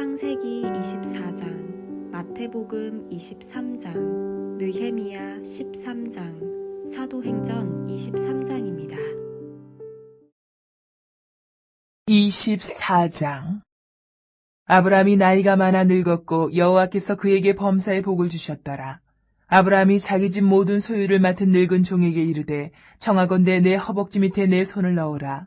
창세기 24장, 마태복음 23장, 느헤미야 13장, 사도행전 23장입니다. 24장 아브라함이 나이가 많아 늙었고 여호와께서 그에게 범사의 복을 주셨더라. 아브라함이 자기 집 모든 소유를 맡은 늙은 종에게 이르되 청하건대 내 허벅지 밑에 내 손을 넣으라.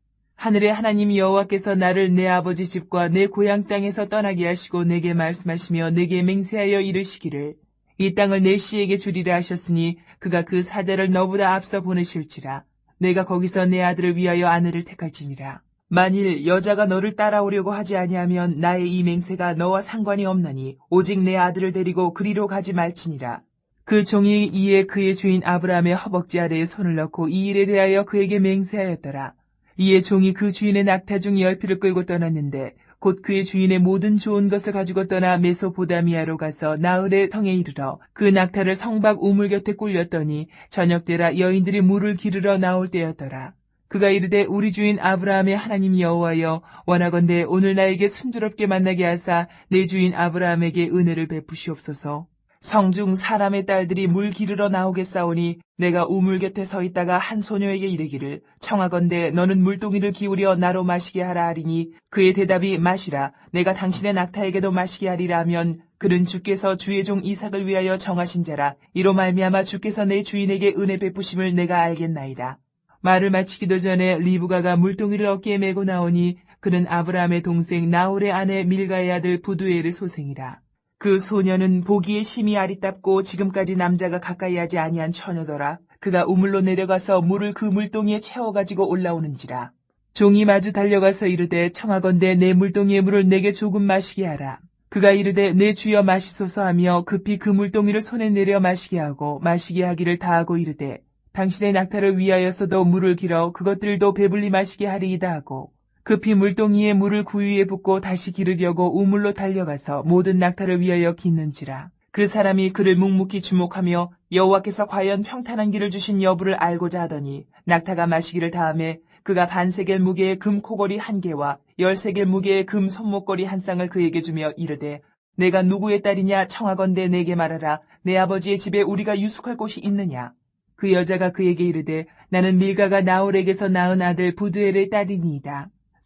하늘의 하나님 여호와께서 나를 내 아버지 집과 내 고향 땅에서 떠나게 하시고 내게 말씀하시며 내게 맹세하여 이르시기를 이 땅을 내 씨에게 주리라 하셨으니 그가 그 사자를 너보다 앞서 보내실지라 내가 거기서 내 아들을 위하여 아내를 택할지니라 만일 여자가 너를 따라오려고 하지 아니하면 나의 이 맹세가 너와 상관이 없나니 오직 내 아들을 데리고 그리로 가지 말지니라. 그 종이 이에 그의 주인 아브라함의 허벅지 아래에 손을 넣고 이 일에 대하여 그에게 맹세하였더라. 이에 종이 그 주인의 낙타 중 열 피를 끌고 떠났는데 곧 그의 주인의 모든 좋은 것을 가지고 떠나 메소보다미아로 가서 나흘의 성에 이르러 그 낙타를 성박 우물 곁에 꿀렸더니 저녁때라 여인들이 물을 기르러 나올 때였더라. 그가 이르되 우리 주인 아브라함의 하나님 여호와여 원하건대 오늘 나에게 순조롭게 만나게 하사 내 주인 아브라함에게 은혜를 베푸시옵소서. 성중 사람의 딸들이 물 기르러 나오겠사오니 내가 우물 곁에 서 있다가 한 소녀에게 이르기를 청하건대 너는 물동이를 기울여 나로 마시게 하라 하리니 그의 대답이 마시라 내가 당신의 낙타에게도 마시게 하리라 하면 그는 주께서 주의 종 이삭을 위하여 정하신 자라 이로 말미암아 주께서 내 주인에게 은혜 베푸심을 내가 알겠나이다. 말을 마치기도 전에 리브가가 물동이를 어깨에 메고 나오니 그는 아브라함의 동생 나홀의 아내 밀가의 아들 부두엘의 소생이라. 그 소녀는 보기에 심히 아리답고 지금까지 남자가 가까이 하지 아니한 처녀더라. 그가 우물로 내려가서 물을 그 물동이에 채워가지고 올라오는지라. 종이 마주 달려가서 이르되 청하건대 내 물동이의 물을 내게 조금 마시게 하라. 그가 이르되 내 주여 마시소서 하며 급히 그 물동이를 손에 내려 마시게 하고 마시게 하기를 다하고 이르되 당신의 낙타를 위하여서도 물을 길어 그것들도 배불리 마시게 하리이다 하고 급히 물동이에 물을 구유에 붓고 다시 기르려고 우물로 달려가서 모든 낙타를 위하여 깃는지라. 그 사람이 그를 묵묵히 주목하며 여호와께서 과연 평탄한 길을 주신 여부를 알고자 하더니 낙타가 마시기를 다음에 그가 반세겔 무게의 금 코걸이 한 개와 열세겔 무게의 금 손목걸이 한 쌍을 그에게 주며 이르되 내가 누구의 딸이냐? 청하건대 내게 말하라. 내 아버지의 집에 우리가 유숙할 곳이 있느냐? 그 여자가 그에게 이르되 나는 밀가가 나홀에게서 낳은 아들 부두엘의 딸이니이다.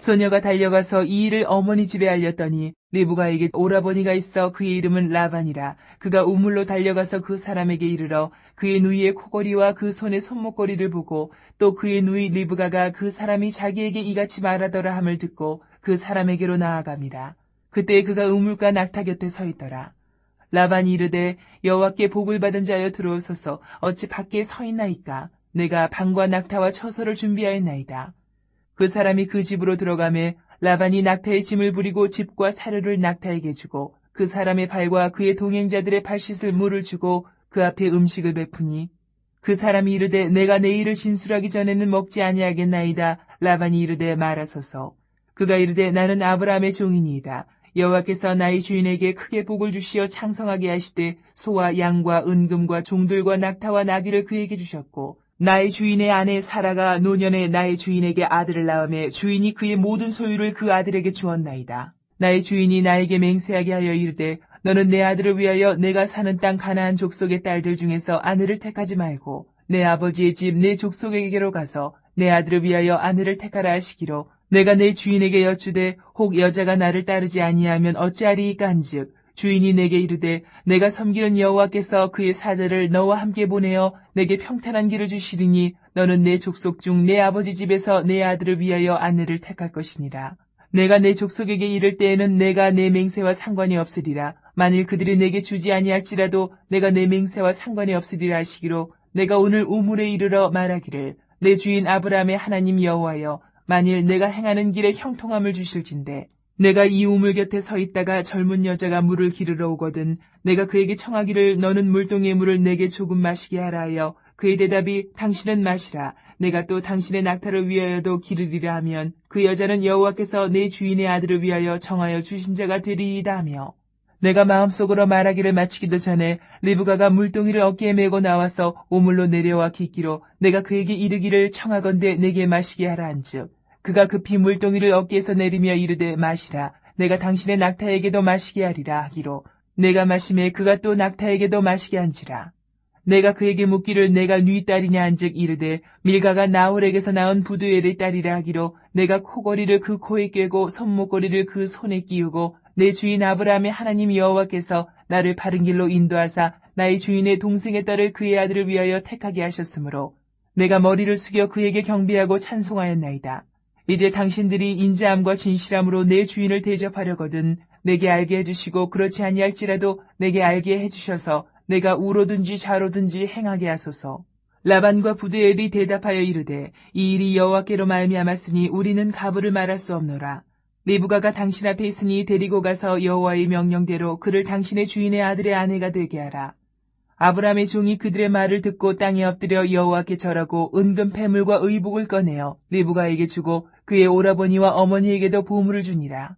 소녀가 달려가서 이 일을 어머니 집에 알렸더니 리브가에게 오라버니가 있어 그의 이름은 라반이라 그가 우물로 달려가서 그 사람에게 이르러 그의 누이의 코걸이와 그 손의 손목걸이를 보고 또 그의 누이 리브가가 그 사람이 자기에게 이같이 말하더라 함을 듣고 그 사람에게로 나아갑니다. 그때 그가 우물가 낙타 곁에 서 있더라. 라반이 이르되 여호와께 복을 받은 자여 들어오소서 어찌 밖에 서 있나이까 내가 방과 낙타와 처소를 준비하였나이다. 그 사람이 그 집으로 들어가매 라반이 낙타의 짐을 부리고 집과 사료를 낙타에게 주고 그 사람의 발과 그의 동행자들의 발 씻을 물을 주고 그 앞에 음식을 베푸니 그 사람이 이르되 내가 내 일을 진술하기 전에는 먹지 아니하겠나이다. 라반이 이르되 말하소서. 그가 이르되 나는 아브라함의 종이니이다. 여호와께서 나의 주인에게 크게 복을 주시어 창성하게 하시되 소와 양과 은금과 종들과 낙타와 나귀를 그에게 주셨고 나의 주인의 아내 사라가 노년에 나의 주인에게 아들을 낳음에 주인이 그의 모든 소유를 그 아들에게 주었나이다. 나의 주인이 나에게 맹세하게 하여 이르되 너는 내 아들을 위하여 내가 사는 땅 가나안 족속의 딸들 중에서 아내를 택하지 말고 내 아버지의 집 내 족속에게로 가서 내 아들을 위하여 아내를 택하라 하시기로 내가 내 주인에게 여쭈되 혹 여자가 나를 따르지 아니하면 어찌하리이까 한즉 주인이 내게 이르되 내가 섬기는 여호와께서 그의 사자를 너와 함께 보내어 내게 평탄한 길을 주시리니 너는 내 족속 중 내 아버지 집에서 내 아들을 위하여 아내를 택할 것이니라. 내가 내 족속에게 이를 때에는 내가 내 맹세와 상관이 없으리라. 만일 그들이 내게 주지 아니할지라도 내가 내 맹세와 상관이 없으리라 하시기로 내가 오늘 우물에 이르러 말하기를 내 주인 아브라함의 하나님 여호와여 만일 내가 행하는 길에 형통함을 주실진데 내가 이 우물 곁에 서 있다가 젊은 여자가 물을 기르러 오거든 내가 그에게 청하기를 너는 물동의 물을 내게 조금 마시게 하라 하여 그의 대답이 당신은 마시라. 내가 또 당신의 낙타를 위하여도 기르리라 하면 그 여자는 여호와께서 내 주인의 아들을 위하여 정하여 주신 자가 되리이다 하며 내가 마음속으로 말하기를 마치기도 전에 리브가가 물동이를 어깨에 메고 나와서 오물로 내려와 깃기로 내가 그에게 이르기를 청하건대 내게 마시게 하라 한즉 그가 급히 물동이를 어깨에서 내리며 이르되 마시라. 내가 당신의 낙타에게도 마시게 하리라 하기로. 내가 마심에 그가 또 낙타에게도 마시게 한지라. 내가 그에게 묻기를 내가 네 딸이냐 한즉 이르되 밀가가 나홀에게서 낳은 부두엘의 딸이라 하기로. 내가 코걸이를 그 코에 꿰고 손목걸이를 그 손에 끼우고 내 주인 아브라함의 하나님 여호와께서 나를 바른 길로 인도하사 나의 주인의 동생의 딸을 그의 아들을 위하여 택하게 하셨으므로 내가 머리를 숙여 그에게 경배하고 찬송하였나이다. 이제 당신들이 인자함과 진실함으로 내 주인을 대접하려거든 내게 알게 해주시고 그렇지 아니할지라도 내게 알게 해주셔서 내가 우로든지 좌로든지 행하게 하소서. 라반과 부두엘이 대답하여 이르되 이 일이 여호와께로 말미암았으니 우리는 가부를 말할 수 없노라. 리브가가 당신 앞에 있으니 데리고 가서 여호와의 명령대로 그를 당신의 주인의 아들의 아내가 되게 하라. 아브라함의 종이 그들의 말을 듣고 땅에 엎드려 여호와께 절하고 은금 패물과 의복을 꺼내어 리브가에게 주고 그의 오라버니와 어머니에게도 보물을 주니라.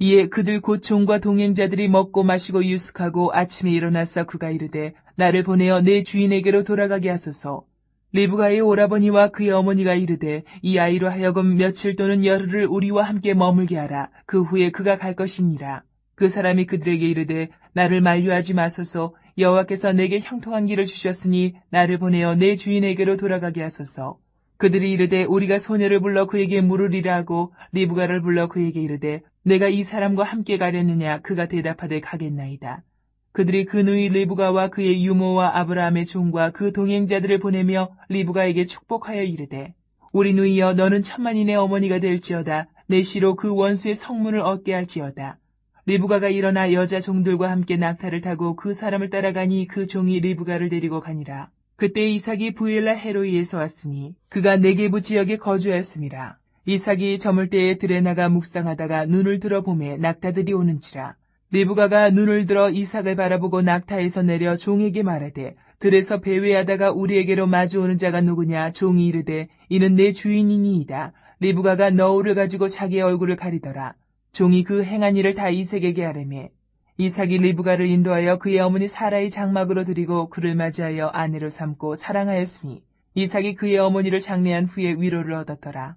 이에 그들 곧 종과 동행자들이 먹고 마시고 유숙하고 아침에 일어나서 그가 이르되 나를 보내어 내 주인에게로 돌아가게 하소서. 리브가의 오라버니와 그의 어머니가 이르되 이 아이로 하여금 며칠 또는 열흘을 우리와 함께 머물게 하라. 그 후에 그가 갈 것이니라. 그 사람이 그들에게 이르되 나를 만류하지 마소서. 여호와께서 내게 형통한 길을 주셨으니 나를 보내어 내 주인에게로 돌아가게 하소서. 그들이 이르되 우리가 소녀를 불러 그에게 물으리라 하고 리브가를 불러 그에게 이르되 내가 이 사람과 함께 가려느냐 그가 대답하되 가겠나이다. 그들이 그 누이 리브가와 그의 유모와 아브라함의 종과 그 동행자들을 보내며 리브가에게 축복하여 이르되 우리 누이여 너는 천만인의 어머니가 될지어다 내 시로 그 원수의 성문을 얻게 할지어다. 리브가가 일어나 여자 종들과 함께 낙타를 타고 그 사람을 따라가니 그 종이 리브가를 데리고 가니라. 그때 이삭이 부엘라 헤로이에서 왔으니 그가 네게부 지역에 거주하였습니다. 이삭이 저물 때에 들에 나가 묵상하다가 눈을 들어 보매 낙타들이 오는지라. 리브가가 눈을 들어 이삭을 바라보고 낙타에서 내려 종에게 말하되 들에서 배회하다가 우리에게로 마주오는 자가 누구냐 종이 이르되 이는 내 주인이니이다. 리브가가 너울을 가지고 자기의 얼굴을 가리더라. 종이 그 행한 일을 다 이삭에게 하래매 이삭이 리브가를 인도하여 그의 어머니 사라의 장막으로 드리고 그를 맞이하여 아내로 삼고 사랑하였으니 이삭이 그의 어머니를 장례한 후에 위로를 얻었더라.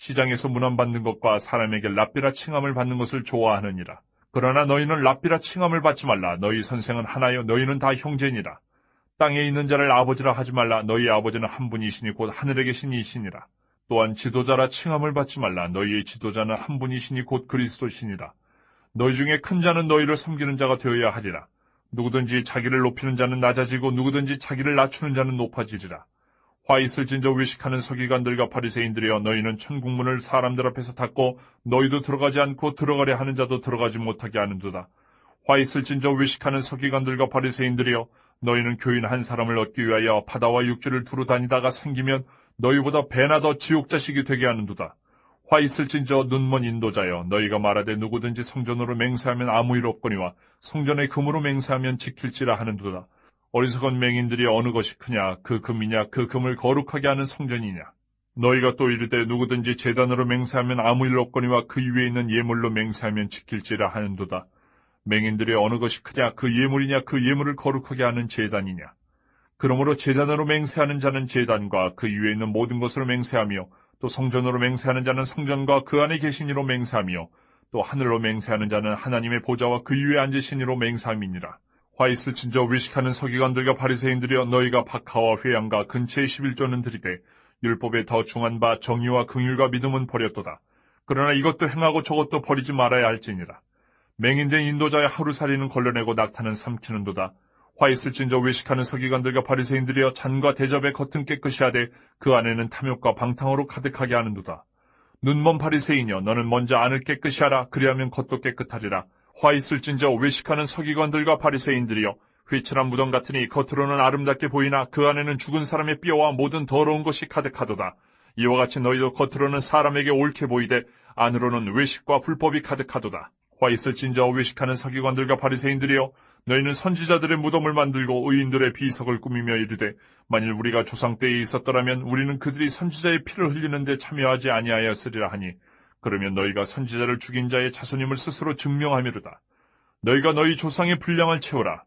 시장에서 문안받는 것과 사람에게 랍비라 칭함을 받는 것을 좋아하느니라. 그러나 너희는 랍비라 칭함을 받지 말라. 너희 선생은 하나요. 너희는 다 형제니라. 땅에 있는 자를 아버지라 하지 말라. 너희 아버지는 한 분이시니 곧 하늘에 계신 이시니라. 또한 지도자라 칭함을 받지 말라. 너희의 지도자는 한 분이시니 곧 그리스도시니라. 너희 중에 큰 자는 너희를 섬기는 자가 되어야 하리라. 누구든지 자기를 높이는 자는 낮아지고 누구든지 자기를 낮추는 자는 높아지리라. 화 있을 진저 외식하는 서기관들과 바리새인들이여 너희는 천국문을 사람들 앞에서 닫고 너희도 들어가지 않고 들어가려 하는 자도 들어가지 못하게 하는도다. 화 있을 진저 외식하는 서기관들과 바리새인들이여 너희는 교인 한 사람을 얻기 위하여 바다와 육지를 두루 다니다가 생기면 너희보다 배나 더 지옥 자식이 되게 하는도다. 화 있을진저 눈먼 인도자여 너희가 말하되 누구든지 성전으로 맹세하면 아무 일 없거니와 성전의 금으로 맹세하면 지킬지라 하는도다. 어리석은 맹인들이 어느 것이 크냐 그 금이냐 그 금을 거룩하게 하는 성전이냐 너희가 또 이르되 누구든지 재단으로 맹세하면 아무 일 없거니와 그 위에 있는 예물로 맹세하면 지킬지라 하는도다. 맹인들의 어느 것이 크냐 그 예물이냐 그 예물을 거룩하게 하는 재단이냐. 그러므로 재단으로 맹세하는 자는 재단과 그 위에 있는 모든 것으로 맹세하며 또 성전으로 맹세하는 자는 성전과 그 안에 계신 이로 맹세하며 또 하늘로 맹세하는 자는 하나님의 보좌와 그 위에 앉으신 이로 맹세함이니라. 화 있을 진저 외식하는 서기관들과 바리새인들이여 너희가 박하와 회양과 근처의 11조는 들이되 율법에 더 중한 바 정의와 긍휼과 믿음은 버렸도다. 그러나 이것도 행하고 저것도 버리지 말아야 할지니라. 맹인된 인도자의 하루살이는 걸러내고 낙타는 삼키는도다. 화 있을 진저 외식하는 서기관들과 바리새인들이여 잔과 대접에 겉은 깨끗이 하되 그 안에는 탐욕과 방탕으로 가득하게 하는도다. 눈먼 바리새인여 너는 먼저 안을 깨끗이 하라 그리하면 겉도 깨끗하리라. 화 있을진저 외식하는 서기관들과 바리새인들이여 회칠한 무덤 같으니 겉으로는 아름답게 보이나 그 안에는 죽은 사람의 뼈와 모든 더러운 것이 가득하도다. 이와 같이 너희도 겉으로는 사람에게 옳게 보이되 안으로는 외식과 불법이 가득하도다. 화 있을진저 외식하는 서기관들과 바리새인들이여 너희는 선지자들의 무덤을 만들고 의인들의 비석을 꾸미며 이르되 만일 우리가 조상 때에 있었더라면 우리는 그들이 선지자의 피를 흘리는데 참여하지 아니하였으리라 하니 그러면 너희가 선지자를 죽인 자의 자손임을 스스로 증명하미로다. 너희가 너희 조상의 분량을 채우라.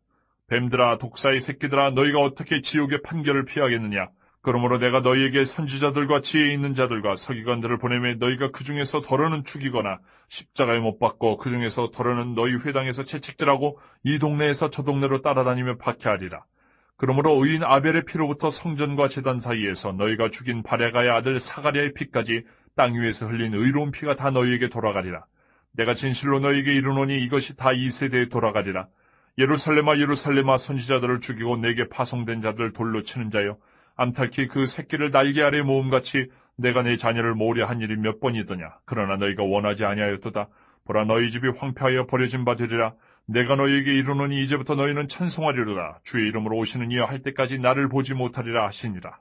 뱀들아 독사의 새끼들아 너희가 어떻게 지옥의 판결을 피하겠느냐. 그러므로 내가 너희에게 선지자들과 지혜 있는 자들과 서기관들을 보내매 너희가 그 중에서 덜어는 죽이거나 십자가에 못 박고 그 중에서 덜어는 너희 회당에서 채찍질하고 이 동네에서 저 동네로 따라다니며 박해하리라. 그러므로 의인 아벨의 피로부터 성전과 제단 사이에서 너희가 죽인 바레가의 아들 사가랴의 피까지 땅 위에서 흘린 의로운 피가 다 너희에게 돌아가리라. 내가 진실로 너희에게 이르노니 이것이 다 이 세대에 돌아가리라. 예루살렘아 예루살렘아 선지자들을 죽이고 내게 파송된 자들을 돌로 치는 자여 암탉히 그 새끼를 날개 아래 모음같이 내가 내 자녀를 모으려 한 일이 몇 번이더냐. 그러나 너희가 원하지 아니하였도다. 보라 너희 집이 황폐하여 버려진 바 되리라. 내가 너희에게 이르노니 이제부터 너희는 찬송하리로다. 주의 이름으로 오시는 이여 할 때까지 나를 보지 못하리라 하시니라.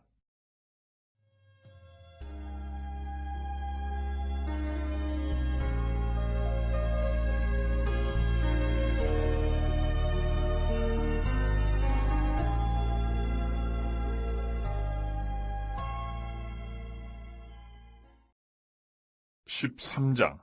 (13장)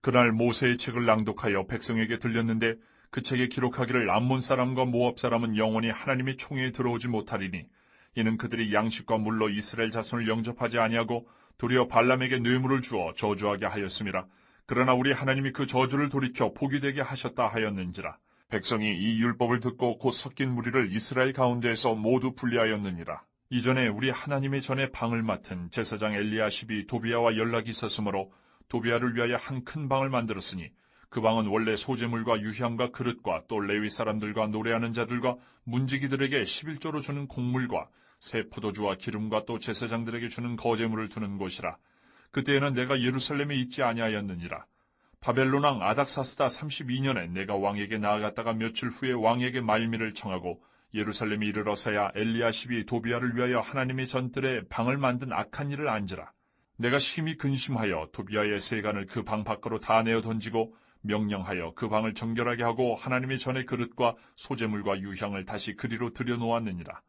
그날 모세의 책을 낭독하여 백성에게 들렸는데 그 책에 기록하기를 암몬 사람과 모압 사람은 영원히 하나님의 총회에 들어오지 못하리니 이는 그들이 양식과 물로 이스라엘 자손을 영접하지 아니하고 도리어 발람에게 뇌물을 주어 저주하게 하였음이라 그러나 우리 하나님이 그 저주를 돌이켜 복이 되게 하셨다 하였는지라 백성이 이 율법을 듣고 곧 섞인 무리를 이스라엘 가운데에서 모두 분리하였느니라 이전에 우리 하나님의 전에 방을 맡은 제사장 엘리야십이 도비아와 연락이 있었으므로 도비아를 위하여 한 큰 방을 만들었으니 그 방은 원래 소재물과 유향과 그릇과 또 레위 사람들과 노래하는 자들과 문지기들에게 11조로 주는 곡물과 새 포도주와 기름과 또 제사장들에게 주는 거제물을 두는 곳이라. 그때에는 내가 예루살렘에 있지 아니하였느니라. 바벨론 왕 아닥사스다 32년에 내가 왕에게 나아갔다가 며칠 후에 왕에게 말미를 청하고 예루살렘에 이르러서야 엘리야십이 도비아를 위하여 하나님의 전뜰에 방을 만든 악한 일을 안지라. 내가 심히 근심하여 도비아의 세간을 그 방 밖으로 다 내어 던지고 명령하여 그 방을 정결하게 하고 하나님의 전의 그릇과 소재물과 유향을 다시 그리로 들여놓았느니라.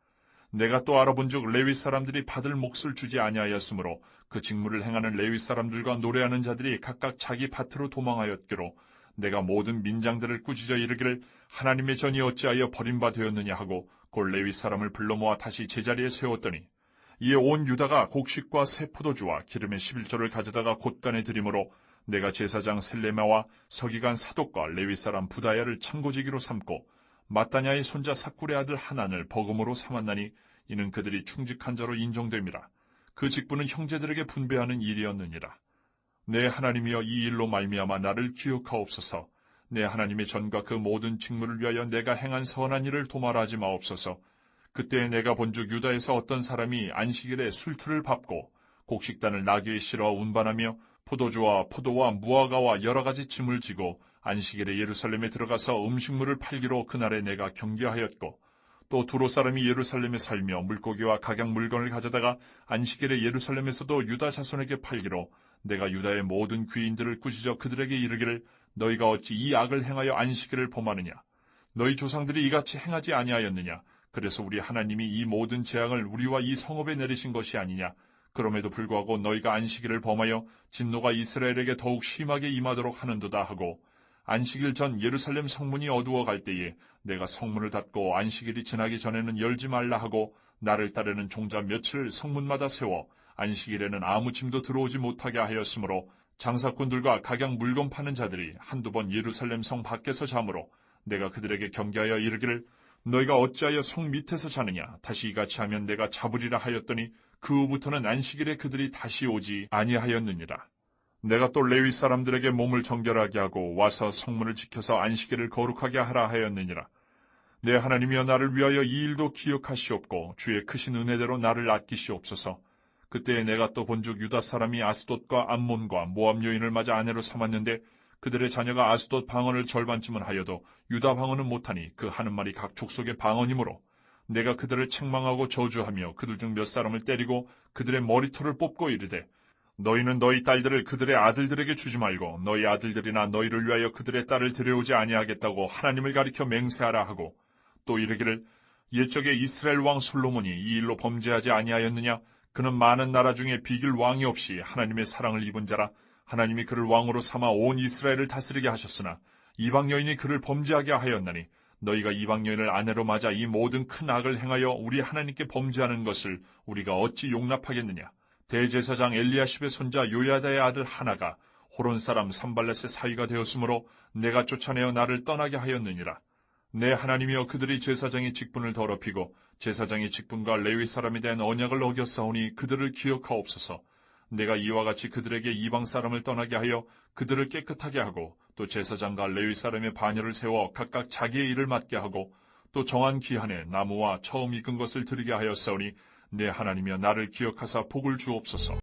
내가 또 알아본즉 레위 사람들이 받을 몫을 주지 아니하였으므로 그 직무를 행하는 레위 사람들과 노래하는 자들이 각각 자기 밭으로 도망하였기로 내가 모든 민장들을 꾸짖어 이르기를 하나님의 전이 어찌하여 버림바 되었느냐 하고 골 레위 사람을 불러 모아 다시 제자리에 세웠더니 이에 온 유다가 곡식과 새 포도주와 기름의 11조를 가져다가 곳간에 드림으로 내가 제사장 셀레마와 서기관 사독과 레위 사람 부다야를 참고지기로 삼고 마따냐의 손자 사꿀의 아들 하난을 버금으로 삼았나니 이는 그들이 충직한 자로 인정됨이라. 그 직분은 형제들에게 분배하는 일이었느니라. 내 하나님이여 이 일로 말미암아 나를 기억하옵소서. 내 하나님의 전과 그 모든 직무를 위하여 내가 행한 선한 일을 도말하지 마옵소서. 그때 내가 본즉 유다에서 어떤 사람이 안식일에 술틀을 밟고 곡식단을 나귀에 실어 운반하며 포도주와 포도와 무화과와 여러 가지 짐을 지고 안식일에 예루살렘에 들어가서 음식물을 팔기로 그날에 내가 경계하였고 또 두로 사람이 예루살렘에 살며 물고기와 각양 물건을 가져다가 안식일에 예루살렘에서도 유다 자손에게 팔기로 내가 유다의 모든 귀인들을 꾸짖어 그들에게 이르기를 너희가 어찌 이 악을 행하여 안식일을 범하느냐? 너희 조상들이 이같이 행하지 아니하였느냐? 그래서 우리 하나님이 이 모든 재앙을 우리와 이 성읍에 내리신 것이 아니냐? 그럼에도 불구하고 너희가 안식일을 범하여 진노가 이스라엘에게 더욱 심하게 임하도록 하는도다 하고 안식일 전 예루살렘 성문이 어두워 갈 때에 내가 성문을 닫고 안식일이 지나기 전에는 열지 말라 하고 나를 따르는 종자 며칠을 성문마다 세워 안식일에는 아무 짐도 들어오지 못하게 하였으므로 장사꾼들과 각양 물건 파는 자들이 한두 번 예루살렘 성 밖에서 자므로 내가 그들에게 경계하여 이르기를 너희가 어찌하여 성 밑에서 자느냐 다시 이같이 하면 내가 잡으리라 하였더니 그 후부터는 안식일에 그들이 다시 오지 아니하였느니라. 내가 또 레위 사람들에게 몸을 정결하게 하고 와서 성문을 지켜서 안식일을 거룩하게 하라 하였느니라. 내 하나님이여 나를 위하여 이 일도 기억하시옵고 주의 크신 은혜대로 나를 아끼시옵소서. 그때에 내가 또 본즉 유다 사람이 아스돗과 암몬과 모압 여인을 맞아 아내로 삼았는데 그들의 자녀가 아스돗 방언을 절반쯤은 하여도 유다 방언은 못하니 그 하는 말이 각 족속의 방언이므로 내가 그들을 책망하고 저주하며 그들 중 몇 사람을 때리고 그들의 머리털을 뽑고 이르되 너희는 너희 딸들을 그들의 아들들에게 주지 말고 너희 아들들이나 너희를 위하여 그들의 딸을 데려오지 아니하겠다고 하나님을 가리켜 맹세하라 하고 또 이르기를 옛적에 이스라엘 왕 솔로몬이 이 일로 범죄하지 아니하였느냐 그는 많은 나라 중에 비길 왕이 없이 하나님의 사랑을 입은 자라 하나님이 그를 왕으로 삼아 온 이스라엘을 다스리게 하셨으나 이방 여인이 그를 범죄하게 하였나니 너희가 이방 여인을 아내로 맞아 이 모든 큰 악을 행하여 우리 하나님께 범죄하는 것을 우리가 어찌 용납하겠느냐? 대제사장 엘리야십의 손자 요야다의 아들 하나가 호론 사람 산발렛의 사위가 되었으므로 내가 쫓아내어 나를 떠나게 하였느니라. 내 하나님이여 그들이 제사장의 직분을 더럽히고 제사장의 직분과 레위 사람에 대한 언약을 어겼사오니 그들을 기억하옵소서. 내가 이와 같이 그들에게 이방 사람을 떠나게 하여 그들을 깨끗하게 하고 또 제사장과 레위 사람의 반열을 세워 각각 자기의 일을 맡게 하고 또 정한 기한에 나무와 처음 익은 것을 드리게 하였사오니 내 하나님이여 나를 기억하사 복을 주옵소서.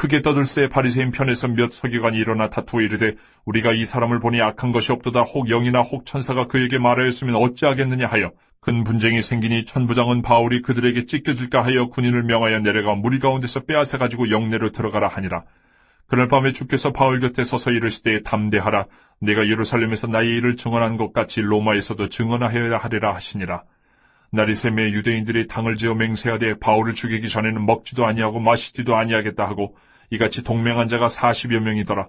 크게 떠들 새 바리새인 편에서 몇 서기관이 일어나 다투어 이르되 우리가 이 사람을 보니 악한 것이 없도다 혹 영이나 혹 천사가 그에게 말하였으면 어찌하겠느냐 하여 큰 분쟁이 생기니 천부장은 바울이 그들에게 찢겨질까 하여 군인을 명하여 내려가 무리 가운데서 빼앗아 가지고 영내로 들어가라 하니라. 그날 밤에 주께서 바울 곁에 서서 이르시되 담대하라 내가 예루살렘에서 나의 일을 증언한 것 같이 로마에서도 증언하여야 하리라 하시니라. 샘에 유대인들이 당을 지어 맹세하되 바울을 죽이기 전에는 먹지도 아니하고 마시지도 아니하겠다 하고 이같이 동맹한 자가 40여 명이더라.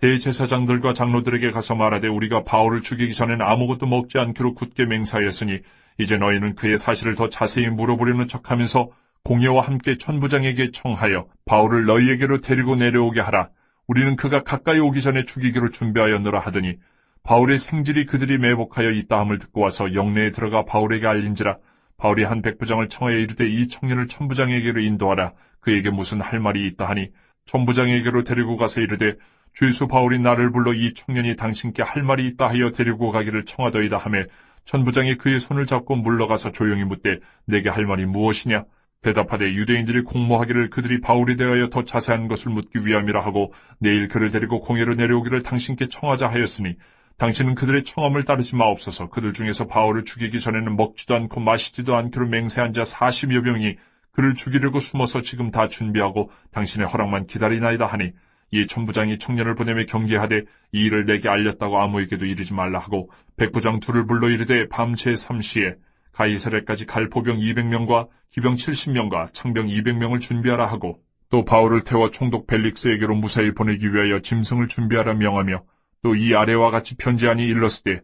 대제사장들과 장로들에게 가서 말하되 우리가 바울을 죽이기 전에는 아무것도 먹지 않기로 굳게 맹사하였으니 이제 너희는 그의 사실을 더 자세히 물어보려는 척하면서 공예와 함께 천부장에게 청하여 바울을 너희에게로 데리고 내려오게 하라. 우리는 그가 가까이 오기 전에 죽이기로 준비하였노라 하더니 바울의 생질이 그들이 매복하여 있다 함을 듣고 와서 영내에 들어가 바울에게 알린지라 바울이 한 백부장을 청하여 이르되 이 청년을 천부장에게로 인도하라. 그에게 무슨 할 말이 있다 하니 천부장에게로 데리고 가서 이르되 주예수 바울이 나를 불러 이 청년이 당신께 할 말이 있다 하여 데리고 가기를 청하더이다 하매 천부장이 그의 손을 잡고 물러가서 조용히 묻되 내게 할 말이 무엇이냐? 대답하되 유대인들이 공모하기를 그들이 바울에 대하여 더 자세한 것을 묻기 위함이라 하고 내일 그를 데리고 공회로 내려오기를 당신께 청하자 하였으니 당신은 그들의 청함을 따르지 마옵소서. 그들 중에서 바울을 죽이기 전에는 먹지도 않고 마시지도 않기로 맹세한 자 40여 명이 그를 죽이려고 숨어서 지금 다 준비하고 당신의 허락만 기다리나이다 하니 이 천부장이 청년을 보내며 경계하되 이 일을 내게 알렸다고 아무에게도 이르지 말라 하고 백부장 둘을 불러 이르되 밤 제3시에 가이사랴까지 갈 보병 200명과 기병 70명과 창병 200명을 준비하라 하고 또 바울을 태워 총독 벨릭스에게로 무사히 보내기 위하여 짐승을 준비하라 명하며 또 이 아래와 같이 편지하니 일렀으되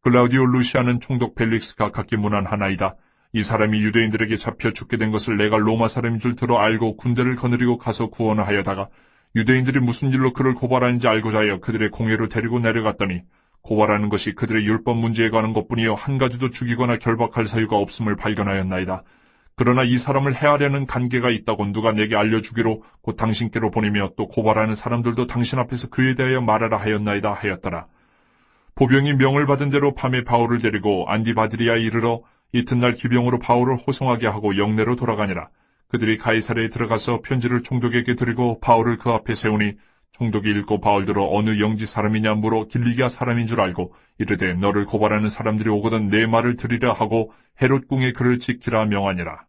글라우디오 루시아는 총독 벨릭스가 각기 문안하나이다. 이 사람이 유대인들에게 잡혀 죽게 된 것을 내가 로마 사람인 줄 들어 알고 군대를 거느리고 가서 구원을 하여다가 유대인들이 무슨 일로 그를 고발하는지 알고자 하여 그들의 공회로 데리고 내려갔더니 고발하는 것이 그들의 율법 문제에 관한 것뿐이요 한 가지도 죽이거나 결박할 사유가 없음을 발견하였나이다. 그러나 이 사람을 해하려는 관계가 있다고 누가 내게 알려주기로 곧 당신께로 보내며 또 고발하는 사람들도 당신 앞에서 그에 대하여 말하라 하였나이다 하였더라. 보병이 명을 받은 대로 밤에 바울을 데리고 안디바드리아에 이르러 이튿날 기병으로 바울을 호송하게 하고 영내로 돌아가니라. 그들이 가이사르에 들어가서 편지를 총독에게 드리고 바울을 그 앞에 세우니 총독이 읽고 바울들어 어느 영지 사람이냐 물어 길리기아 사람인 줄 알고 이르되 너를 고발하는 사람들이 오거든 내 말을 들으라 하고 헤롯 궁에 그를 지키라 명하니라.